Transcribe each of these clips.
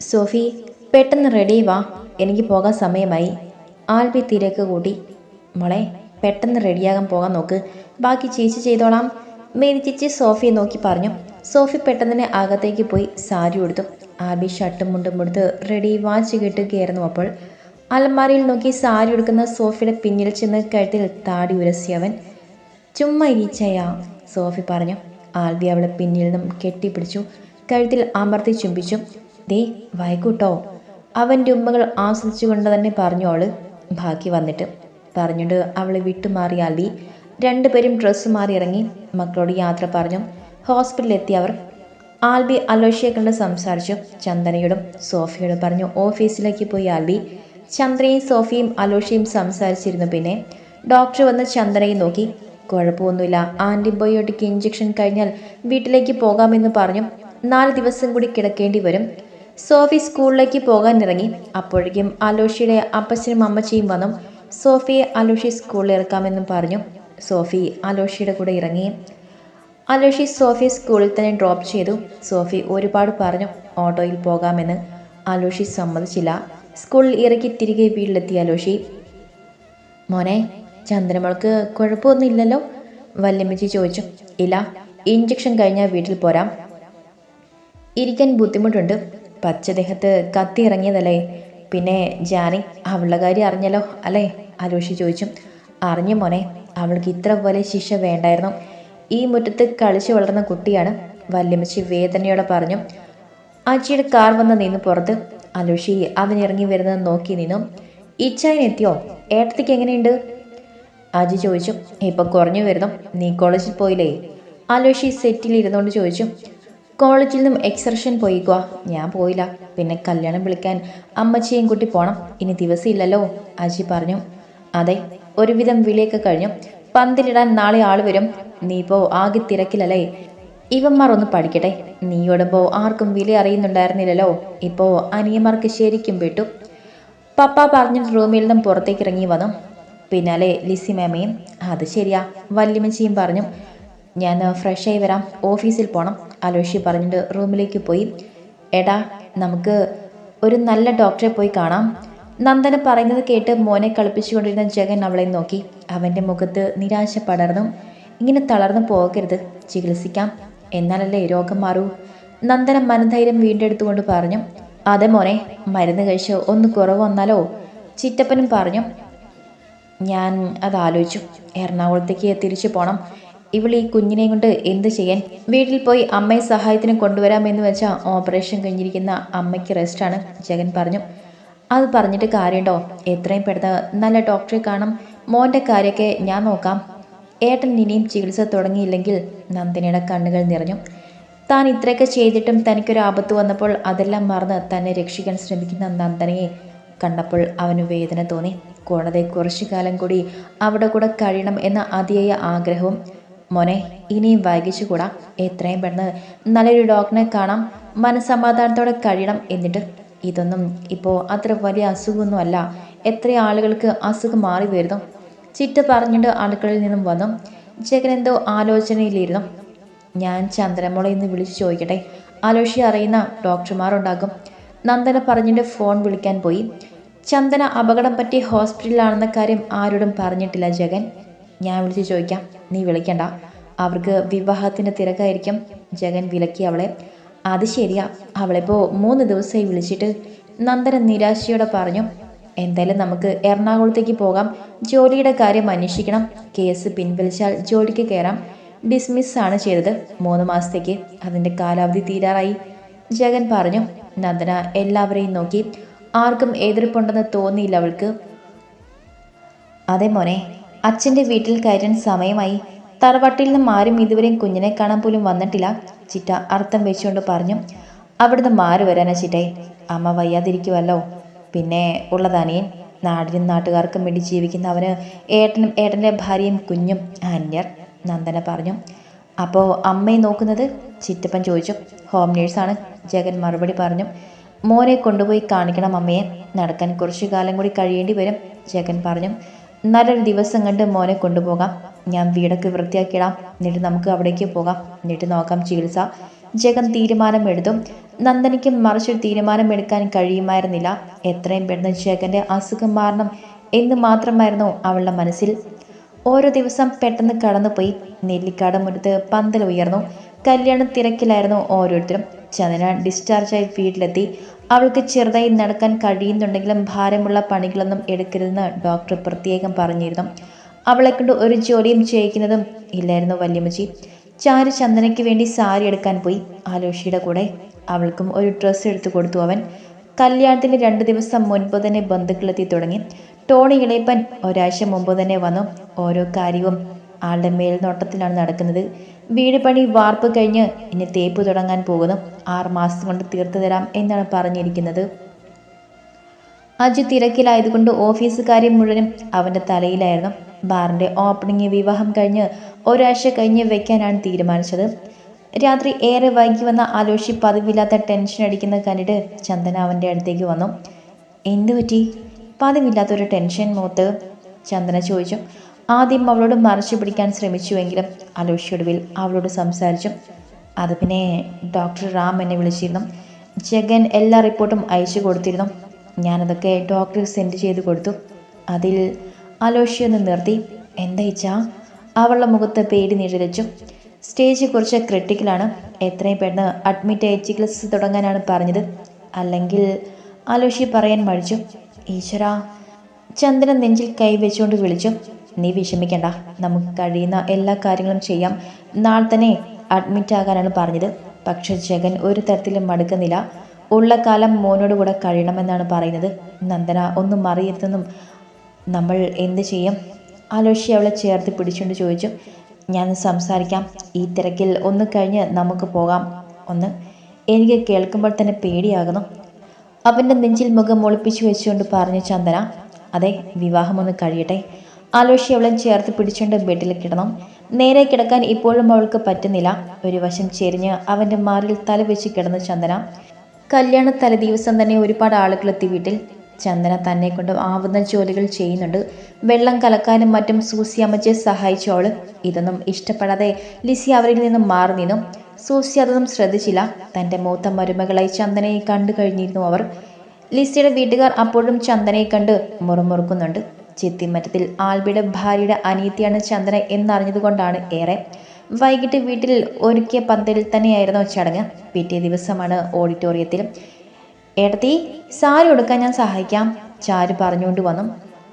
സോഫി പെട്ടെന്ന് റെഡി വാ. എനിക്ക് പോകാൻ സമയമായി. ആൽബി തിരക്ക് കൂട്ടി. മോളെ പെട്ടെന്ന് റെഡിയാകാൻ പോകാൻ നോക്ക്. ബാക്കി ചേച്ചി ചെയ്തോളാം. മേരി ചേച്ചി സോഫിയെ നോക്കി പറഞ്ഞു. സോഫി പെട്ടെന്ന് അകത്തേക്ക് പോയി സാരി ഉടുത്തു. ആൽബി ഷർട്ടും മുണ്ടും എടുത്ത് റെഡി വാച്ച് കെട്ടുകയായിരുന്നു അപ്പോൾ. അലമാരയിൽ നോക്കി സാരി ഉടുക്കുന്ന സോഫിയുടെ പിന്നിൽ ചെന്ന് കഴുത്തിൽ താടി ഉരസിയവൻ ചുമ്മാ ഇരിച്ചയാ സോഫി പറഞ്ഞു. ആൽബി അവളെ പിന്നിൽ നിന്നും കെട്ടിപ്പിടിച്ചു. കഴുത്തിൽ അമർത്തി ചുംബിച്ചു. ദേ വൈകൂട്ടോ. അവന്റെ ഉമ്മകൾ ആസ്വദിച്ചുകൊണ്ട് തന്നെ പറഞ്ഞു അവൾ ബാക്കി വന്നിട്ട്. പറഞ്ഞുകൊണ്ട് അവളെ വിട്ടുമാറി അലി രണ്ടുപേരും ഡ്രസ്സ് മാറി ഇറങ്ങി മക്കളോട് യാത്ര പറഞ്ഞു. ഹോസ്പിറ്റലിലെത്തി അവർ ആൽബി അലോഷിയെ കണ്ട് സംസാരിച്ചു. ചന്ദനയോടും സോഫിയോടും പറഞ്ഞു ഓഫീസിലേക്ക് പോയി ആൽബി ചന്ദ്രയും സോഫിയും അലോഷയും സംസാരിച്ചിരുന്നു. പിന്നെ ഡോക്ടർ വന്ന് ചന്ദനയെ നോക്കി. കുഴപ്പമൊന്നുമില്ല. ആന്റിബയോട്ടിക് ഇഞ്ചക്ഷൻ കഴിഞ്ഞാൽ വീട്ടിലേക്ക് പോകാമെന്ന് പറഞ്ഞു. നാല് ദിവസം കൂടി കിടക്കേണ്ടി വരും. സോഫി സ്കൂളിലേക്ക് പോകാൻ ഇറങ്ങി അപ്പോഴേക്കും അലോഷിയുടെ അപ്പച്ചനും അമ്മച്ചിയും വന്നു. സോഫിയെ അലോഷി സ്കൂളിൽ ഇറക്കാമെന്നും പറഞ്ഞു. സോഫി അലോഷിയുടെ കൂടെ ഇറങ്ങി. അലോഷി സോഫി സ്കൂളിൽ തന്നെ ഡ്രോപ്പ് ചെയ്തു. സോഫി ഒരുപാട് പറഞ്ഞു ഓട്ടോയിൽ പോകാമെന്ന്. അലോഷി സമ്മതിച്ചില്ല. സ്കൂളിൽ ഇറക്കി തിരികെ വീട്ടിലെത്തി അലോഷി. മോനെ ചന്ദ്രമൾക്ക് കുഴപ്പമൊന്നുമില്ലല്ലോ വല്യമ്മച്ചി ചോദിച്ചു. ഇല്ല ഇഞ്ചക്ഷൻ കഴിഞ്ഞാൽ വീട്ടിൽ പോരാം. ഇരിക്കാൻ ബുദ്ധിമുട്ടുണ്ട്. പച്ചദേഹത്ത് കത്തി ഇറങ്ങിയതല്ലേ പിന്നെ ജാനി അവളുടെ കാര്യം അറിഞ്ഞല്ലോ അല്ലേ? അലോഷി ചോദിച്ചു. അറിഞ്ഞു മോനെ അവൾക്ക് ഇത്ര പോലെ ശിക്ഷ വേണ്ടായിരുന്നു. ഈ മുറ്റത്ത് കളിച്ചു വളർന്ന കുട്ടിയാണ് വല്യമ്മച്ചി വേദനയോടെ പറഞ്ഞു. ആച്ചിയുടെ കാർ വന്ന് നിന്ന് പുറത്ത്. അലോഷി അവൻ ഇറങ്ങി വരുന്നത് നോക്കി നിന്നു. ഇച്ചായനെത്തിയോ ഏട്ടത്തിക്ക് എങ്ങനെയുണ്ട്? അജി ചോദിച്ചു. ഇപ്പൊ കുറഞ്ഞു വരുന്നു. നീ കോളേജിൽ പോയില്ലേ? അലോഷി സെറ്റിൽ ഇരുന്നുകൊണ്ട് ചോദിച്ചു. കോളേജിൽ നിന്നും എക്സർഷൻ പോയിക്കുക ഞാൻ പോയില്ല. പിന്നെ കല്യാണം വിളിക്കാൻ അമ്മച്ചിയും കൂട്ടി പോണം. ഇനി ദിവസമില്ലല്ലോ. അജി പറഞ്ഞു. അതെ ഒരുവിധം വിളിയൊക്കെ കഴിഞ്ഞു. പന്തിലിടാൻ നാളെ ആൾ വരും. നീ പോ ആകെ തിരക്കിലല്ലേ? ഇവന്മാർ ഒന്ന് പഠിക്കട്ടെ. നീ ഓടുമ്പോൾ ആർക്കും വില അറിയുന്നുണ്ടായിരുന്നില്ലല്ലോ. ഇപ്പോൾ അനിയന്മാർക്ക് ശരിക്കും വിട്ടു. പപ്പ പറഞ്ഞ റൂമിൽ നിന്നും പുറത്തേക്ക് ഇറങ്ങി വന്നു. പിന്നാലെ ലിസി മാമയും അത് ശരിയാ വല്യമ്മച്ചിയും പറഞ്ഞു. ഞാൻ ഫ്രഷ് ആയി വരാം. ഓഫീസിൽ പോകണം അലോഷി പറഞ്ഞിട്ട് റൂമിലേക്ക് പോയി. എടാ നമുക്ക് ഒരു നല്ല ഡോക്ടറെ പോയി കാണാം. നന്ദന പറയുന്നത് കേട്ട് മോനെ കളിപ്പിച്ചുകൊണ്ടിരുന്ന ജഗൻ അവളെ നോക്കി. അവന്റെ മുഖത്ത് നിരാശ പടർന്നു ഇങ്ങനെ തളർന്നു പോകരുത്. ചികിത്സിക്കാം. എന്നാലല്ലേ രോഗം മാറൂ. നന്ദന മനധൈര്യം വീണ്ടെടുത്തുകൊണ്ട് പറഞ്ഞു. അതെ മോനെ മരുന്ന് കഴിച്ച് ഒന്ന് കുറവ് വന്നാലോ? ചിറ്റപ്പനും പറഞ്ഞു. ഞാൻ അത് ആലോചിച്ചു. എറണാകുളത്തേക്ക് തിരിച്ചു പോകണം ഇവൾ ഈ കുഞ്ഞിനെയും കൊണ്ട് എന്ത് ചെയ്യാൻ? വീട്ടിൽ പോയി അമ്മയെ സഹായത്തിന് കൊണ്ടുവരാമെന്ന് വെച്ചാൽ ഓപ്പറേഷൻ കഴിഞ്ഞിരിക്കുന്ന അമ്മയ്ക്ക് റെസ്റ്റാണ് ജഗൻ പറഞ്ഞു. അത് പറഞ്ഞിട്ട് കാര്യമുണ്ടോ എത്രയും പെട്ടെന്ന് നല്ല ഡോക്ടറെ കാണും. മോന്റെ കാര്യമൊക്കെ ഞാൻ നോക്കാം. ഏട്ടൻ ഇനിയും ചികിത്സ തുടങ്ങിയില്ലെങ്കിൽ നന്ദിനിയുടെ കണ്ണുകൾ നിറഞ്ഞു. താൻ ഇത്രയൊക്കെ ചെയ്തിട്ടും തനിക്കൊരു ആപത്ത് വന്നപ്പോൾ അതെല്ലാം മറന്ന് തന്നെ രക്ഷിക്കാൻ ശ്രമിക്കുന്ന നന്ദനയെ കണ്ടപ്പോൾ അവന് വേദന തോന്നി. കൂടാതെ കുറച്ചു കാലം കൂടി അവിടെ കൂടെ കഴിയണം എന്ന അതിയായ ആഗ്രഹവും മോനെ ഇനിയും വൈകിച്ചുകൂടാ. എത്രയും പെട്ടെന്ന് നല്ലൊരു ഡോക്ടറെ കാണാം. മനസമാധാനത്തോടെ കഴിയണം എന്നിട്ട്. ഇതൊന്നും ഇപ്പോൾ അത്ര വലിയ അസുഖമൊന്നും അല്ല എത്ര ആളുകൾക്ക് അസുഖം മാറി വരുന്നു. ചിറ്റ പറഞ്ഞിട്ട് ആളുകളിൽ നിന്നും വന്നു. ജഗൻ എന്തോ ആലോചനയിലിരുന്നു. ഞാൻ ചന്ദ്രമോളെ ഇന്ന് വിളിച്ചു ചോദിക്കട്ടെ. ആലോചി അറിയുന്ന ഡോക്ടർമാരുണ്ടാകും. നന്ദന പറഞ്ഞിട്ട് ഫോൺ വിളിക്കാൻ പോയി. ചന്ദന അപകടം പറ്റി ഹോസ്പിറ്റലിലാണെന്ന കാര്യം ആരോടും പറഞ്ഞിട്ടില്ല ജഗൻ. ഞാൻ വിളിച്ച് ചോദിക്കാം. നീ വിളിക്കണ്ട. അവർക്ക് വിവാഹത്തിന്റെ തിരക്കായിരിക്കും. ജഗൻ വിലക്കി അവളെ. അത് ശരിയാ. അവളിപ്പോൾ മൂന്ന് ദിവസമായി വിളിച്ചിട്ട് നന്ദന നിരാശയോടെ പറഞ്ഞു എന്തായാലും നമുക്ക് എറണാകുളത്തേക്ക് പോകാം. ജോലിയുടെ കാര്യം അന്വേഷിക്കണം. കേസ് പിൻവലിച്ചാൽ ജോലിക്ക് കയറാം ഡിസ്മിസ് ആണ് ചെയ്തത്. മൂന്ന് മാസത്തേക്ക്. അതിന്റെ കാലാവധി തീരാറായി. ജഗൻ പറഞ്ഞു. നന്ദന എല്ലാവരെയും നോക്കി. ആർക്കും എതിർപ്പുണ്ടെന്ന് തോന്നിയില്ല അവൾക്ക്. അതേ മോനെ. അച്ഛന്റെ വീട്ടിൽ കയറ്റാൻ സമയമായി. തറവാട്ടിൽ നിന്നും ആരും ഇതുവരെയും കുഞ്ഞിനെ കാണാൻ പോലും വന്നിട്ടില്ല. ചിറ്റ അർത്ഥം വെച്ചുകൊണ്ട് പറഞ്ഞു അവിടുന്ന് മാറി വരാനാ ചിറ്റേ. അമ്മ വയ്യാതിരിക്കുമല്ലോ പിന്നെ ഉള്ളതാനിയൻ നാടിനും നാട്ടുകാർക്കും വേണ്ടി ജീവിക്കുന്ന അവന് ഏട്ടനും ഏട്ടന്റെ ഭാര്യയും കുഞ്ഞും അന്യർ നന്ദന പറഞ്ഞു. അപ്പോൾ അമ്മയെ നോക്കുന്നത്? ചിറ്റപ്പൻ ചോദിച്ചു. ഹോം നേഴ്സാണ് ജഗൻ മറുപടി പറഞ്ഞു. മോനെ കൊണ്ടുപോയി കാണിക്കണം അമ്മയെ. നടക്കാൻ കുറച്ചു കാലം കൂടി കഴിയേണ്ടി വരും ജഗൻ പറഞ്ഞു. നല്ലൊരു ദിവസം കണ്ട് മോനെ കൊണ്ടുപോകാം. ഞാൻ വീടൊക്കെ വൃത്തിയാക്കിയിടാം. എന്നിട്ട് നമുക്ക് അവിടേക്ക് പോകാം. എന്നിട്ട് നോക്കാം ചികിത്സ. ജഗൻ തീരുമാനമെടുത്തു. നന്ദനിക്കും മറിച്ചൊരു തീരുമാനമെടുക്കാൻ കഴിയുമായിരുന്നില്ല. എത്രയും പെട്ടെന്ന് ജഗന്റെ അസുഖം മാറണം എന്ന് മാത്രമായിരുന്നു അവളുടെ മനസ്സിൽ. ഓരോ ദിവസം പെട്ടെന്ന് കടന്നുപോയി. നെല്ലിക്കാട് മുറ്റത്ത് പന്തൽ ഉയർന്നു. കല്യാണ തിരക്കിലായിരുന്നു ഓരോരുത്തരും. ചന്ദ്രന ഡിസ്ചാർജായി വീട്ടിലെത്തി. അവൾക്ക് ചെറുതായി നടക്കാൻ കഴിയുന്നുണ്ടെങ്കിലും ഭാരമുള്ള പണികളൊന്നും എടുക്കരുതെന്ന് ഡോക്ടർ പ്രത്യേകം പറഞ്ഞിരുന്നു. അവളെ കൊണ്ട് ഒരു ജോലിയും ചെയ്യിക്കുന്നതും ഇല്ലായിരുന്നു വല്യമ്മച്ചി. ചാരു ചന്ദനയ്ക്ക് വേണ്ടി സാരി എടുക്കാൻ പോയി. ആലോഷിയുടെ കൂടെ അവൾക്കും ഒരു ഡ്രസ്സ് എടുത്തു കൊടുത്തു അവൻ. കല്യാണത്തിന് രണ്ട് ദിവസം മുൻപ് തന്നെ ബന്ധുക്കളെത്തി തുടങ്ങി. ടോണി ഇളയപ്പൻ ഒരാഴ്ച മുമ്പ് തന്നെ വന്നു. ഓരോ കാര്യവും ആളുടെ മേൽനോട്ടത്തിലാണ് നടക്കുന്നത്. വീട് പണി വാർപ്പ് കഴിഞ്ഞ് ഇനി തേപ്പ് തുടങ്ങാൻ പോകുന്നു. ആറ് മാസം കൊണ്ട് തീർത്തു തരാം എന്നാണ് പറഞ്ഞിരിക്കുന്നത്. അജു തിരക്കിലായതുകൊണ്ട് ഓഫീസ് കാര്യം മുഴുവനും അവന്റെ തലയിലായിരുന്നു. ബാറിന്റെ ഓപ്പണിംഗ് വിവാഹം കഴിഞ്ഞ് ഒരാഴ്ച കഴിഞ്ഞ് വെക്കാനാണ് തീരുമാനിച്ചത്. രാത്രി ഏറെ വൈകി വന്ന ആലോഷി പതിവില്ലാത്ത ടെൻഷൻ അടിക്കുന്ന കണ്ടിട്ട് ചന്ദന അവന്റെ അടുത്തേക്ക് വന്നു. എന്തു പറ്റി പതിവില്ലാത്തൊരു ടെൻഷൻ മൂത്ത് ചന്ദന ചോദിച്ചു. ആദ്യം അവളോട് മറച്ചു പിടിക്കാൻ ശ്രമിച്ചുവെങ്കിലും അലോഷിയൊടുവിൽ അവളോട് സംസാരിച്ചു. അത് പിന്നെ ഡോക്ടർ റാം എന്നെ വിളിച്ചിരുന്നു. ജഗൻ എല്ലാ റിപ്പോർട്ടും അയച്ചു കൊടുത്തിരുന്നു. ഞാനതൊക്കെ ഡോക്ടർ സെൻഡ് ചെയ്ത് കൊടുത്തു. അതിൽ അലോഷി ഒന്ന് നിർത്തി. എന്തായിച്ചാ അവളുടെ മുഖത്ത് പേടി നിഴലിച്ചു. സ്റ്റേജ് കുറച്ച് ക്രിട്ടിക്കലാണ് എത്രയും പെട്ടെന്ന് അഡ്മിറ്റ് ആയി ചികിത്സ തുടങ്ങാനാണ് പറഞ്ഞത്. അല്ലെങ്കിൽ അലോഷി പറയാൻ മടിച്ചു. ഈശ്വര ചന്ദ്രൻ നെഞ്ചിൽ കൈവച്ചുകൊണ്ട് വിളിച്ചു. വിഷമിക്കണ്ട. നമുക്ക് കഴിയുന്ന എല്ലാ കാര്യങ്ങളും ചെയ്യാം. നാളെ തന്നെ അഡ്മിറ്റ് ആകാനാണ് പറഞ്ഞത്. പക്ഷെ ജഗൻ ഒരു തരത്തിലും മടുക്കുന്നില്ല. ഉള്ള കാലം മോനോട് കൂടെ കഴിയണമെന്നാണ് പറയുന്നത്. നന്ദന ഒന്നും അറിയരുതെന്നും നമ്മൾ എന്ത് ചെയ്യും? ആലോഷി അവളെ ചേർത്ത് പിടിച്ചുകൊണ്ട് ചോദിച്ചു. ഞാൻ സംസാരിക്കാം. ഈ തിരക്കിൽ ഒന്ന് കഴിഞ്ഞ് നമുക്ക് പോകാം. ഒന്ന് എനിക്ക് കേൾക്കുമ്പോൾ തന്നെ പേടിയാകുന്നു. അവന്റെ നെഞ്ചിൽ മുഖം ഒളിപ്പിച്ചു വെച്ചുകൊണ്ട് പറഞ്ഞു ചന്ദന. അതെ വിവാഹമൊന്ന് കഴിയട്ടെ. ആലോഷി അവളെ ചേർത്ത് പിടിച്ചുകൊണ്ട് ബെഡിൽ കിടന്നു. നേരെ കിടക്കാൻ ഇപ്പോഴും അവൾക്ക് പറ്റുന്നില്ല. ഒരു വശം ചെരിഞ്ഞ് അവന്റെ മാറിൽ തല വെച്ച് കിടന്നു ചന്ദന. കല്യാണ തലേ ദിവസം തന്നെ ഒരുപാട് ആളുകളെത്തി വീട്ടിൽ. ചന്ദന തന്നെ കൊണ്ട് ആവുന്ന ജോലികൾ ചെയ്യുന്നുണ്ട്. വെള്ളം കലക്കാനും മറ്റും സൂസി അമ്മച്ചെ സഹായിച്ചു അവൾ. ഇതൊന്നും ഇഷ്ടപ്പെടാതെ ലിസി അവരിൽ നിന്നും മാറി നിന്നു. സൂസി അതൊന്നും ശ്രദ്ധിച്ചില്ല. തന്റെ മൂത്ത മരുമകളായി ചന്ദനയെ കണ്ടു കഴിഞ്ഞിരുന്നു അവർ. ലിസിയുടെ വീട്ടുകാർ അപ്പോഴും ചന്ദനയെ കണ്ട് മുറുമുറുക്കുന്നുണ്ട്. ചിത്തിമറ്റത്തിൽ ആൽബിയുടെ ഭാര്യയുടെ അനിയത്തിയാണ് ചന്ദന എന്നറിഞ്ഞതുകൊണ്ടാണ് ഏറെ വൈകിട്ട് വീട്ടിൽ ഒരുക്കിയ പന്തലിൽ തന്നെയായിരുന്നു ചടങ്ങ്. പിറ്റേ ദിവസമാണ് ഓഡിറ്റോറിയത്തിൽ. ഏടത്തി സാരി ഉടുക്കാൻ ഞാൻ സഹായിക്കാം. ചാരു പറഞ്ഞുകൊണ്ട് വന്നു.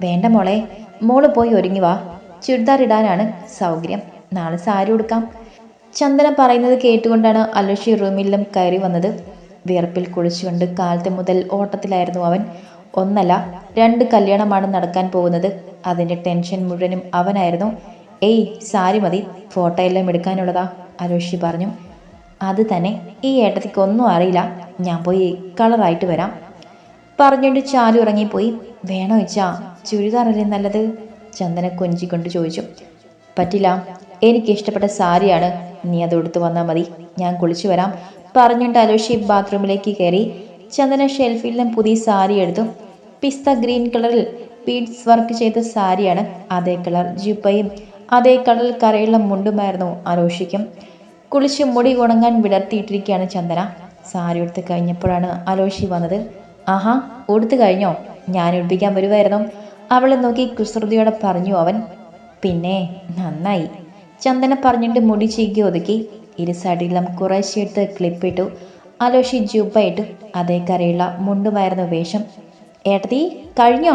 വേണ്ട മോളെ മോൾ പോയി ഒരുങ്ങി വാ. ചുരിദാർ ഇടാനാണ് സൗകര്യം. നാളെ സാരി ഉടുക്കാം. ചന്ദന പറയുന്നത് കേട്ടുകൊണ്ടാണ് അലുഷി റൂമിലും കയറി വന്നത്. വിയർപ്പിൽ കുളിച്ചുകൊണ്ട് കാലത്തെ മുതൽ ഓട്ടത്തിലായിരുന്നു അവൻ. ഒന്നല്ല രണ്ട് കല്യാണമാണ് നടക്കാൻ പോകുന്നത്. അതിന്റെ ടെൻഷൻ മുഴുവനും അവനായിരുന്നു. ഏയ് സാരി മതി. ഫോട്ടോ എല്ലാം എടുക്കാനുള്ളതാ അരോഷി പറഞ്ഞു. അത് തന്നെ. ഈ ഏട്ടത്തിക്ക് ഒന്നും അറിയില്ല. ഞാൻ പോയി കളറായിട്ട് വരാം. പറഞ്ഞുകൊണ്ട് ചാലു ഇറങ്ങിപ്പോയി. വേണോ ഇച്ചാ? ചുരിദാറല്ലേ നല്ലത്? ചന്ദന കൊഞ്ചിക്കൊണ്ട് ചോദിച്ചു. പറ്റില്ല. എനിക്ക് ഇഷ്ടപ്പെട്ട സാരിയാണ്. നീ അത് എടുത്തു വന്നാൽ മതി. ഞാൻ കുളിച്ചു വരാം. പറഞ്ഞുകൊണ്ട് അലോഷി ബാത്റൂമിലേക്ക് കയറി. ചന്ദന ഷെൽഫിൽ നിന്നും പുതിയ സാരി എടുത്തു. പിസ്ത ഗ്രീൻ കളറിൽ ബീഡ്സ് വർക്ക് ചെയ്ത സാരിയാണ് അതേ കളർ. ജിപ്പയും അതേ കളറിൽ കരയുള്ള മുണ്ടുമായിരുന്നു അലോഷിക്കും കുളിച്ച് മുടി ഉണങ്ങാൻ വിടർത്തിയിട്ടിരിക്കുകയാണ് ചന്ദന. സാരി ഉടുത്ത് കഴിഞ്ഞപ്പോഴാണ് അലോഷി വന്നത്. ആഹാ ഉടുത്ത് കഴിഞ്ഞോ? ഞാൻ ഉടുപ്പിക്കാൻ വരുമായിരുന്നു അവളെ നോക്കി കുസൃതിയോടെ പറഞ്ഞു അവൻ. പിന്നെ നന്നായി. ചന്ദന പറഞ്ഞിട്ട് മുടി ചീക്കി ഒതുക്കി. ഇരു സൈഡിലും കുറേശ്ശെടുത്ത് ക്ലിപ്പിട്ടു. അലോഷി ഇട്ടു അതേ കരയുള്ള മുണ്ടുമായിരുന്നു വേഷം. ഏട്ടത്തി കഴിഞ്ഞോ?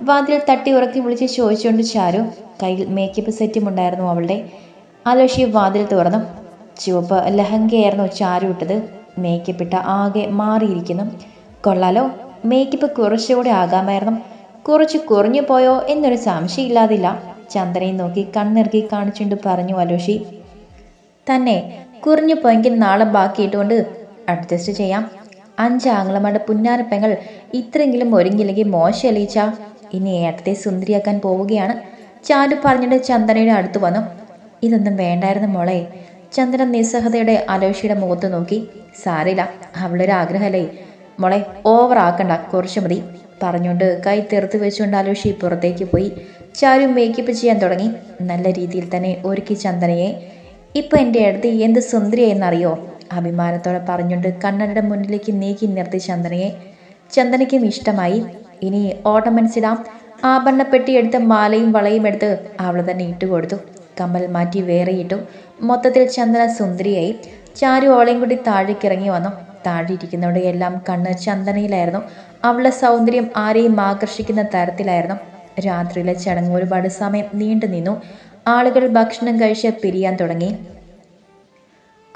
വാതിൽ തട്ടി ഉറക്കി വിളിച്ച് ചോദിച്ചുകൊണ്ട് ചാരു കയ്യിൽ മേക്കപ്പ് സെറ്റും ഉണ്ടായിരുന്നു അവളുടെ. ആലോഷി വാതിൽ തുറന്നു. ചുവപ്പ് ലഹങ്കയായിരുന്നു ചാരു ഇട്ടത്. മേക്കപ്പ് ഇട്ട ആകെ മാറിയിരിക്കുന്നു. കൊള്ളാലോ മേക്കപ്പ് കുറച്ചുകൂടെ ആകാമായിരുന്നു. കുറച്ച് കുറഞ്ഞു പോയോ എന്നൊരു സംശയമില്ലാതില്ല. ചന്ദ്രനെ നോക്കി കണ്ണിറുക്കി കാണിച്ചുകൊണ്ട് പറഞ്ഞു അലോഷി. തന്നെ കുറഞ്ഞു പോയെങ്കിൽ നാളെ ബാക്കിയിട്ടുകൊണ്ട് അഡ്ജസ്റ്റ് ചെയ്യാം. അഞ്ച് ആംഗ്ലമാരുടെ പുന്നാരപ്പങ്ങൾ ഇത്രയെങ്കിലും ഒരുങ്ങില്ലെങ്കിൽ മോശമല്ലിച്ച ഇനി ഏട്ടത്തെ സുന്ദരിയാക്കാൻ പോവുകയാണ്. ചാരു പറഞ്ഞിട്ട് ചന്ദനയുടെ അടുത്ത് വന്നു. ഇതൊന്നും വേണ്ടായിരുന്നു മോളെ. ചന്ദ്രൻ നിസ്സഹതയുടെ അലോഷിയുടെ മുഖത്ത് നോക്കി. സാരില്ല അവളൊരു ആഗ്രഹമല്ലേ. മോളെ ഓവർ ആക്കണ്ട കുറച്ച് മതി. പറഞ്ഞുകൊണ്ട് കൈ തീർത്ത് വെച്ചുകൊണ്ട് അലോഷി പുറത്തേക്ക് പോയി. ചാരു മേക്കപ്പ് ചെയ്യാൻ തുടങ്ങി. നല്ല രീതിയിൽ തന്നെ ഒരുക്കി ചന്ദനയെ. ഇപ്പം എന്റെ അടുത്ത് എന്ത് സുന്ദരിയെന്നറിയോ അഭിമാനത്തോടെ പറഞ്ഞുകൊണ്ട് കണ്ണനയുടെ മുന്നിലേക്ക് നീക്കി നിർത്തി ചന്ദനയെ. ചന്ദനയ്ക്കും ഇഷ്ടമായി. ഇനി ഓർണമെന്റ്സ് ഇടാം ആഭരണപ്പെട്ടി എടുത്ത് മാലയും വളയും എടുത്ത് അവൾ തന്നെ ഇട്ടുകൊടുത്തു. കമ്മൽ മാറ്റി വേറെ ഇട്ടു. മൊത്തത്തിൽ ചന്ദന സുന്ദരിയായി. ചാരു ഓളയും കൂടി താഴേക്കിറങ്ങി വന്നു. താഴെ ഇരിക്കുന്നവരുടെ എല്ലാം കണ്ണ് ചന്ദനയിലായിരുന്നു. അവളുടെ സൗന്ദര്യം ആരെയും ആകർഷിക്കുന്ന തരത്തിലായിരുന്നു. രാത്രിയിലെ ചടങ്ങ് ഒരുപാട് സമയം നീണ്ടു നിന്നു ആളുകൾ ഭക്ഷണം കഴിച്ച് പിരിയാൻ തുടങ്ങി.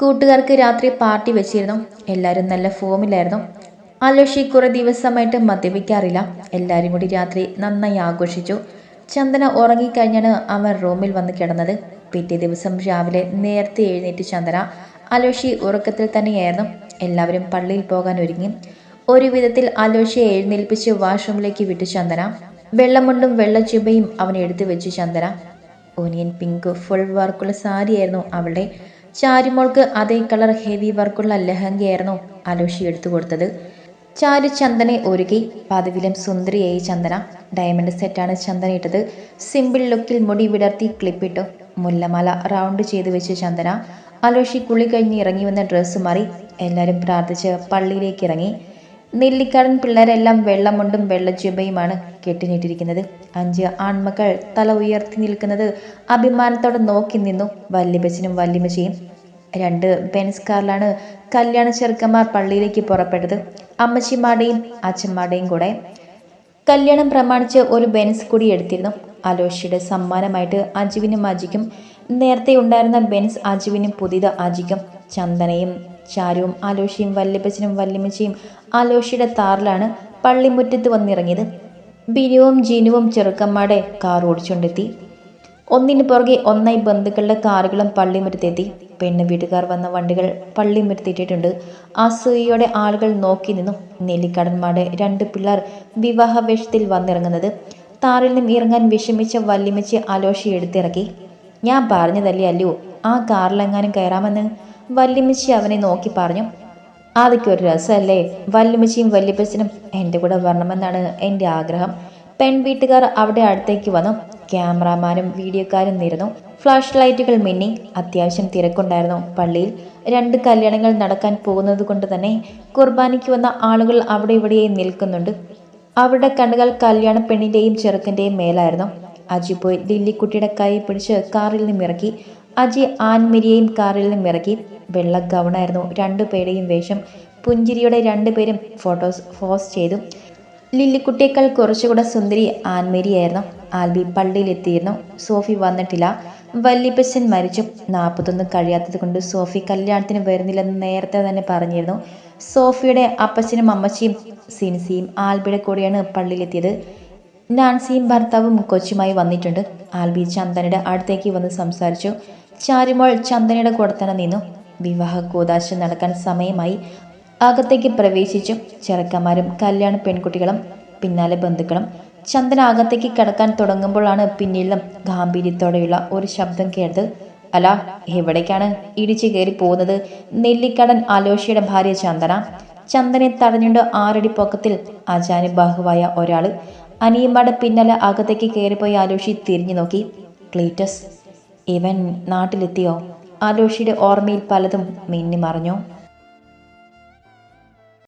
കൂട്ടുകാർക്ക് രാത്രി പാർട്ടി വെച്ചിരുന്നു. എല്ലാവരും നല്ല ഫോമിലായിരുന്നു. അലോഷി കുറേ ദിവസമായിട്ട് മദ്യപിക്കാറില്ല. എല്ലാവരും കൂടി രാത്രി നന്നായി ആഘോഷിച്ചു. ചന്ദന ഉറങ്ങിക്കഴിഞ്ഞാണ് അവൻ റൂമിൽ വന്ന് കിടന്നത്. പിറ്റേ ദിവസം രാവിലെ നേരത്തെ എഴുന്നേറ്റ് ചന്ദന അലോഷി ഉറക്കത്തിൽ തന്നെയായിരുന്നു. എല്ലാവരും പള്ളിയിൽ പോകാൻ ഒരുങ്ങി. ഒരു വിധത്തിൽ അലോഷിയെ എഴുന്നേൽപ്പിച്ച് വാഷ്റൂമിലേക്ക് വിട്ടു ചന്ദന. വെള്ളമുണ്ടും വെള്ളച്ചുബയും അവൻ എടുത്തു വെച്ചു ചന്ദന. ഓനിയൻ പിങ്ക് ഫുൾ വർക്കുള്ള സാരിയായിരുന്നു അവളുടെ. ചാരുമോൾക്ക് അതേ കളർ ഹെവി വർക്കുള്ള ലഹങ്കയായിരുന്നു അലോഷി എടുത്തു കൊടുത്തത് ചാരു ചന്ദനെ ഒരുക്കി. പതിവിലും സുന്ദരിയായി ചന്ദന. ഡയമണ്ട് സെറ്റാണ് ചന്ദന ഇട്ടത്. സിമ്പിൾ ലുക്കിൽ മുടി വിടർത്തി ക്ലിപ്പിട്ടു. മുല്ലമാല റൗണ്ട് ചെയ്ത് വെച്ച് ചന്ദന. അലോഷി കുളി കഴിഞ്ഞ് ഇറങ്ങി വന്ന ഡ്രസ്സ് മാറി. എല്ലാവരും പ്രാർത്ഥിച്ച് പള്ളിയിലേക്ക് ഇറങ്ങി. നെല്ലിക്കാടൻ പിള്ളേരെല്ലാം വെള്ളമുണ്ടും വെള്ളജുബയുമാണ് കെട്ടിനിട്ടിരിക്കുന്നത്. അഞ്ച് ആൺമക്കൾ തല ഉയർത്തി നിൽക്കുന്നത് അഭിമാനത്തോടെ നോക്കി നിന്നു വല്യപ്പച്ചനും വല്യമ്മച്ചയും. രണ്ട് ബെൻസ് കാറിലാണ് കല്യാണ ചെറുക്കന്മാർ പള്ളിയിലേക്ക് പുറപ്പെട്ടത്. അമ്മച്ചിമാരുടെയും അച്ഛന്മാരുടെയും കൂടെ. കല്യാണം പ്രമാണിച്ച് ഒരു ബെൻസ് കൂടി എടുത്തിരുന്നു. അലോഷിയുടെ സമ്മാനമായിട്ട് അജുവിനും അജിക്കും നേരത്തെ ഉണ്ടായിരുന്ന ബെൻസ് അജുവിനും പുതിയത് അജിക്കും ചന്ദനയും ചാരുവും ആലോഷിയും വല്യപ്പച്ചനും വല്യമ്മച്ചയും ആലോഷിയുടെ താറിലാണ് പള്ളിമുറ്റത്ത് വന്നിറങ്ങിയത്. ബിനുവും ജിനുവും ചെറുക്കന്മാരുടെ കാർ ഓടിച്ചുകൊണ്ടെത്തി. ഒന്നിന് പുറകെ ഒന്നായി ബന്ധുക്കളുടെ കാറുകളും പള്ളിമുറ്റത്തെത്തി. പെണ്ണ് വീട്ടുകാർ വന്ന വണ്ടികൾ പള്ളിമുറ്റത്തിട്ടിട്ടുണ്ട് അസൂയയോടെ ആളുകൾ നോക്കി നിന്നു. നെല്ലിക്കടന്മാരുടെ രണ്ട് പിള്ളേർ വിവാഹ വേഷത്തിൽ വന്നിറങ്ങുന്നത്. താറിൽ നിന്നും ഇറങ്ങാൻ വിഷമിച്ച വല്യമ്മച്ചി അലോഷി എടുത്തിറക്കി. ഞാൻ പറഞ്ഞതല്ലേ അല്ലയോ? ആ കാറിലെങ്ങാനും കയറാമെന്ന്? വല്യമ്മച്ചി അവനെ നോക്കി പറഞ്ഞു ഒരു രസമല്ലേ? വല്യമ്മച്ചിയും വല്യപ്പച്ചനും എന്റെ കൂടെ വരണമെന്നാണ് എന്റെ ആഗ്രഹം. പെൺവീട്ടുകാർ അവിടെ അടുത്തേക്ക് വന്നു. ക്യാമറാമാനും വീഡിയോക്കാരും നിരന്നു. ഫ്ലാഷ് ലൈറ്റുകൾ മിന്നി. അത്യാവശ്യം തിരക്കുണ്ടായിരുന്നു പള്ളിയിൽ. രണ്ട് കല്യാണങ്ങൾ നടക്കാൻ പോകുന്നത് കൊണ്ട് തന്നെ കുർബാനയ്ക്ക് വന്ന ആളുകൾ അവിടെ ഇവിടെയായി നിൽക്കുന്നുണ്ട്. അവരുടെ കണ്ണുകൾ കല്യാണ പെണ്ണിന്റെയും ചെറുക്കന്റെയും മേലായിരുന്നു. അജി പോയി ലില്ലിക്കുട്ടിയുടെ കൈ പിടിച്ച് കാറിൽ നിന്നിറക്കി. അജി ആൻമിരിയെയും കാറിൽ നിന്നിറക്കി. വെള്ള ഗൗണായിരുന്നു രണ്ടുപേരുടെയും വേഷം പുഞ്ചിരിയോടെ രണ്ടുപേരും ഫോട്ടോസ് ഫോസ് ചെയ്തു. ലില്ലിക്കുട്ടിയേക്കാൾ കുറച്ചുകൂടെ സുന്ദരി ആൻമേരിയായിരുന്നു. ആൽബി പള്ളിയിലെത്തിയിരുന്നു. സോഫി വന്നിട്ടില്ല. വല്യപ്പച്ചൻ മരിച്ചു. നാൽപ്പത്തൊന്ന് കഴിയാത്തത് കൊണ്ട് സോഫി കല്യാണത്തിന് വരുന്നില്ലെന്ന് നേരത്തെ തന്നെ പറഞ്ഞിരുന്നു. സോഫിയുടെ അപ്പച്ചനും അമ്മച്ചിയും സിൻസിയും ആൽബിയുടെ കൂടെയാണ് പള്ളിയിലെത്തിയത്. നാൻസിയും ഭർത്താവും കൊച്ചുമായി വന്നിട്ടുണ്ട്. ആൽബി ചന്ദനയുടെ അടുത്തേക്ക് വന്ന് സംസാരിച്ചു. ചാരുമോൾ ചന്ദനയുടെ കൂടെ തന്നെ നിന്നു. വിവാഹ കൂതാശ നടക്കാൻ സമയമായി അകത്തേക്ക് പ്രവേശിച്ചു ചെറുക്കന്മാരും കല്യാണ പെൺകുട്ടികളും പിന്നാലെ ബന്ധുക്കളും ചന്ദന അകത്തേക്ക് കിടക്കാൻ തുടങ്ങുമ്പോഴാണ് പിന്നിലും ഗാംഭീര്യത്തോടെയുള്ള ഒരു ശബ്ദം കേട്ടത്. അല എവിടേക്കാണ് ഇടിച്ചു കയറി പോകുന്നത്? നെല്ലിക്കടൻ അലോഷിയുടെ ഭാര്യ ചന്ദന. ചന്ദനെ തടഞ്ഞുകൊണ്ട് ആറടി പൊക്കത്തിൽ അജാന് ബാഹുവായ ഒരാൾ. അനിയമ്മയുടെ പിന്നാലെ അകത്തേക്ക് കയറിപ്പോയി ആലോഷി തിരിഞ്ഞു നോക്കി. ക്ലീറ്റസ് ഇവൻ നാട്ടിലെത്തിയോ? ആലോഷിയുടെ ഓർമ്മയിൽ പലതും മിന്നി മറഞ്ഞു